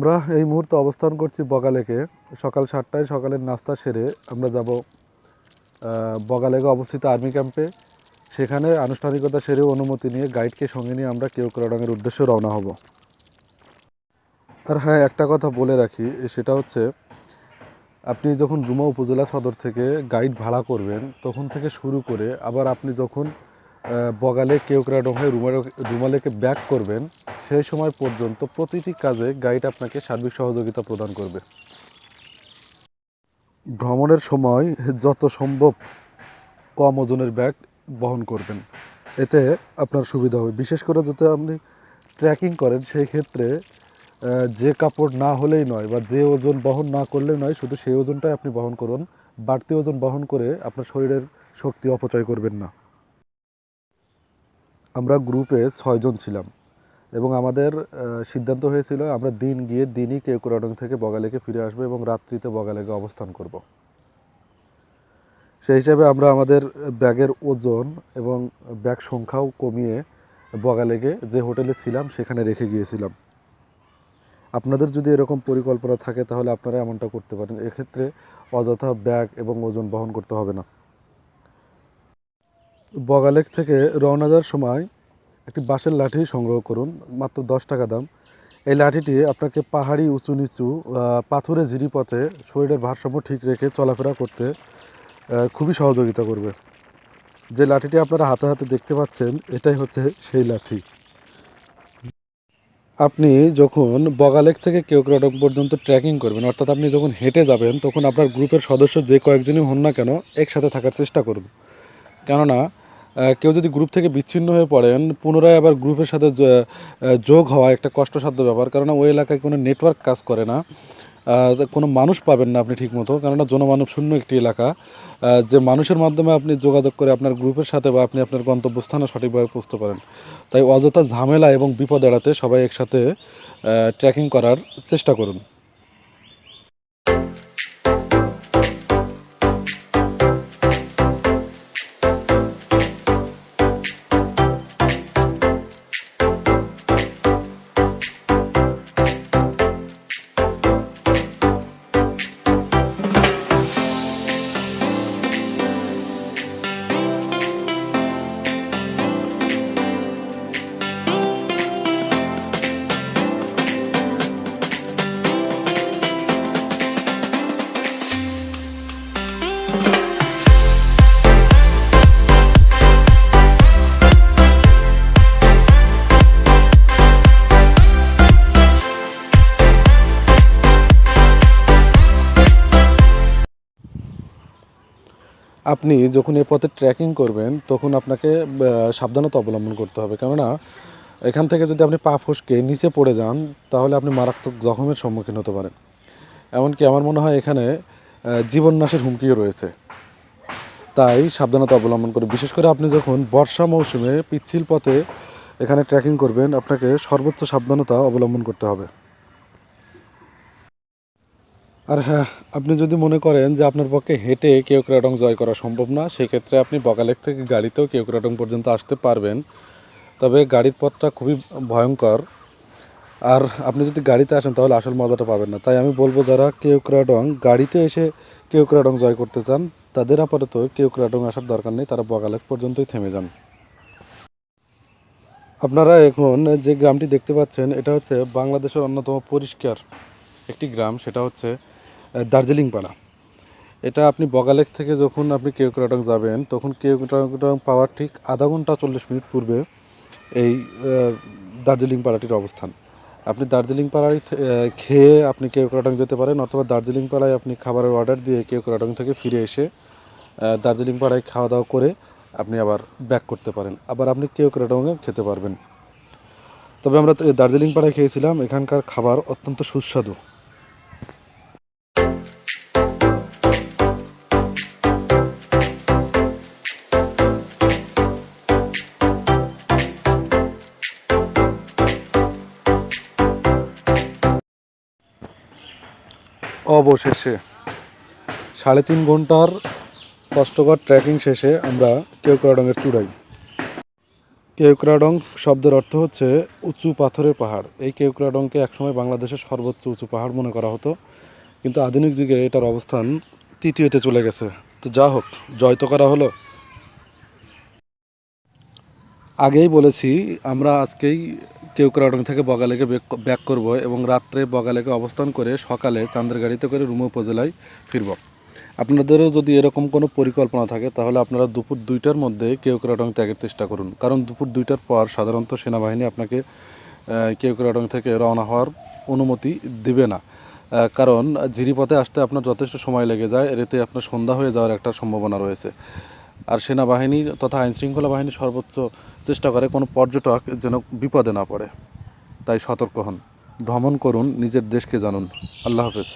আমরা এই মুহূর্তে অবস্থান করছি বগালেকে। সকাল সাতটায় সকালের নাস্তা সেরে আমরা যাব বগালেকে অবস্থিত আর্মি ক্যাম্পে। সেখানে আনুষ্ঠানিকতা সেরে অনুমতি নিয়ে, গাইডকে সঙ্গে নিয়ে আমরা কেউ কেউক্রাডাঙ্গের উদ্দেশ্যে রওনা হব। আর হ্যাঁ একটা কথা বলে রাখি সেটা হচ্ছে, আপনি যখন রুমা উপজেলা সদর থেকে গাইড ভাড়া করবেন, তখন থেকে শুরু করে আবার আপনি যখন বগালে কেউক্রাডং রুমা রুমালেকে ব্যাক করবেন, সেই সময় পর্যন্ত প্রতিটি কাজে গাইড আপনাকে সার্বিক সহযোগিতা প্রদান করবে। ভ্রমণের সময় যত সম্ভব কম ওজনের ব্যাগ বহন করবেন। এতে আপনার সুবিধা হবে। বিশেষ করে যাতে আপনি ট্রেকিং করেন, সেই ক্ষেত্রে যে কাপড় না হলেই নয় বা যে ওজন বহন না করলেই নয়, শুধু সেই ওজনটাই আপনি বহন করুন। বাড়তি ওজন বহন করে আপনার শরীরের শক্তি অপচয় করবেন না। আমরা গ্রুপে ছয়জন ছিলাম। এবং আমাদের সিদ্ধান্ত হয়েছিল আমরা দিন গিয়ে দিনই কেউকুরাডং থেকে বগালেকে ফিরে আসব এবং রাত্রিতে বগালেকে অবস্থান করব। সেই হিসাবে আমরা আমাদের ব্যাগের ওজন এবং ব্যাগ সংখ্যাও কমিয়ে বগালেকে যে হোটেলে ছিলাম সেখানে রেখে গিয়েছিলাম। আপনাদের যদি এরকম পরিকল্পনা থাকে তাহলে আপনারা এমনটা করতে পারেন। এক্ষেত্রে অযথা ব্যাগ এবং ওজন বহন করতে হবে না। বগালেক থেকে রওনা দেওয়ার সময় একটি বাঁশের লাঠি সংগ্রহ করুন, মাত্র দশ টাকা দাম। এই লাঠিটি আপনাকে পাহাড়ি, উঁচু নিচু পাথুরে, ঝিরিপথে শরীরের ভারসাম্য ঠিক রেখে চলাফেরা করতে খুবই সহযোগিতা করবে। যে লাঠিটি আপনারা হাতে হাতে দেখতে পাচ্ছেন, এটাই হচ্ছে সেই লাঠি। আপনি যখন বগালেক থেকে কেউক্রাডং পর্যন্ত ট্রেকিং করবেন, অর্থাৎ আপনি যখন হেঁটে যাবেন, তখন আপনার গ্রুপের সদস্য যে কয়েকজনই হন না কেন, একসাথে থাকার চেষ্টা করুন। কেননা কেউ যদি গ্রুপ থেকে বিচ্ছিন্ন হয়ে পড়েন, পুনরায় আবার গ্রুপের সাথে যোগ হওয়া একটা কষ্টসাধ্য ব্যাপার। কেননা, ওই এলাকায় কোনো নেটওয়ার্ক কাজ করে না। কোনো মানুষ পাবেন না আপনি ঠিকমতো। কেননা, জনমানব শূন্য একটি এলাকা। যে মানুষের মাধ্যমে আপনি যোগাযোগ করে আপনার গ্রুপের সাথে বা আপনি আপনার গন্তব্যস্থানে সঠিকভাবে পৌঁছতে পারেন। তাই অযথা ঝামেলা এবং বিপদ এড়াতে সবাই একসাথে ট্রেকিং করার চেষ্টা করুন। আপনি যখন এ পথে ট্রেকিং করবেন, তখন আপনাকে সাবধানতা অবলম্বন করতে হবে। কেননা, এখান থেকে যদি আপনি পা ফসকে নিচে পড়ে যান, তাহলে আপনি মারাত্মক জখমের সম্মুখীন হতে পারেন। এমনকি আমার মনে হয় এখানে জীবন নাশের হুমকিও রয়েছে। তাই সাবধানতা অবলম্বন করে বিশেষ করে আপনি যখন বর্ষা মৌসুমে পিচ্ছিল পথে এখানে ট্রেকিং করবেন, আপনাকে সর্বোচ্চ সাবধানতা অবলম্বন করতে হবে। আর হ্যাঁ আপনি যদি মনে করেন যে আপনার পক্ষে হেঁটে কেওক্রাডং জয় করা সম্ভব না, সেক্ষেত্রে আপনি বকালেক থেকে গাড়িতেও কেওক্রাডং পর্যন্ত আসতে পারবেন। তবে গাড়ির পথটা খুবই ভয়ঙ্কর। আর আপনি যদি গাড়িতে আসেন, তাহলে আসল মজাটা পাবেন না। তাই আমি বলব, যারা কেওক্রাডং গাড়িতে এসে কেওক্রাডং জয় করতে চান, তাদের আপাতত কেওক্রাডং আসার দরকার নেই, তারা বকালেক পর্যন্তই থেমে যান। আপনারা এখন যে গ্রামটি দেখতে পাচ্ছেন, এটা হচ্ছে বাংলাদেশের অন্যতম পরিষ্কার একটি গ্রাম। সেটা হচ্ছে দার্জিলিং পাড়া এটা আপনি বগালেক থেকে যখন আপনি কেওক্রাডং যাবেন, তখন কেওক্রাডং পাওয়ার ঠিক আধা ঘণ্টা চল্লিশ মিনিট পূর্বে এই দার্জিলিং পাড়াটির অবস্থান। আপনি দার্জিলিং পাড়ায় খেয়ে আপনি কেওক্রাডং যেতে পারেন অথবা দার্জিলিং পাড়ায় আপনি খাবারের অর্ডার দিয়ে কেওক্রাডং থেকে ফিরে এসে দার্জিলিং পাড়ায় খাওয়া দাওয়া করে আপনি আবার ব্যাক করতে পারেন। আবার আপনি কেওক্রাডংয়ে খেতে পারবেন। তবে আমরা দার্জিলিং পাড়ায় খেয়েছিলাম। এখানকার খাবার অত্যন্ত সুস্বাদু। অবশেষে। সাড়ে তিন ঘণ্টার কষ্টকর ট্রেকিং শেষে আমরা কেওক্রাডংয়ের চূড়াই। কেওক্রাডং শব্দের অর্থ হচ্ছে উঁচু পাথরের পাহাড়। এই কেওক্রাডংকে একসময় বাংলাদেশের সর্বোচ্চ উঁচু পাহাড় মনে করা হতো, কিন্তু আধুনিক যুগে এটার অবস্থান তৃতীয়তে চলে গেছে। তো যা হোক, জয় তো করা হলো। আগেই বলেছি, আমরা আজকেই কেওক্রাডং থেকে বগালেকে ব্যাক করব এবং রাত্রে বগালেকে অবস্থান করে সকালে চান্দের গাড়িতে করে রুমে উপজেলায় ফিরব। আপনাদেরও যদি এরকম কোনো পরিকল্পনা থাকে, তাহলে আপনারা দুপুর দুইটার মধ্যে কেওক্রাডং ত্যাগের চেষ্টা করুন। কারণ দুপুর দুইটার পর সাধারণত সেনাবাহিনী আপনাকে কেওক্রাডং থেকে রওনা হওয়ার অনুমতি দিবে না। কারণ ঝিরিপথে আসতে আপনার যথেষ্ট সময় লেগে যায় এতে আপনার সন্ধ্যা হয়ে যাওয়ার একটা সম্ভাবনা রয়েছে। আর সেনাবাহিনী তথা আইনশৃঙ্খলা বাহিনী সর্বোচ্চ চেষ্টা করে কোনো পর্যটক যেন বিপদে না পড়ে। তাই সতর্ক হন। ভ্রমণ করুন, নিজের দেশকে জানুন। আল্লাহ হাফেজ।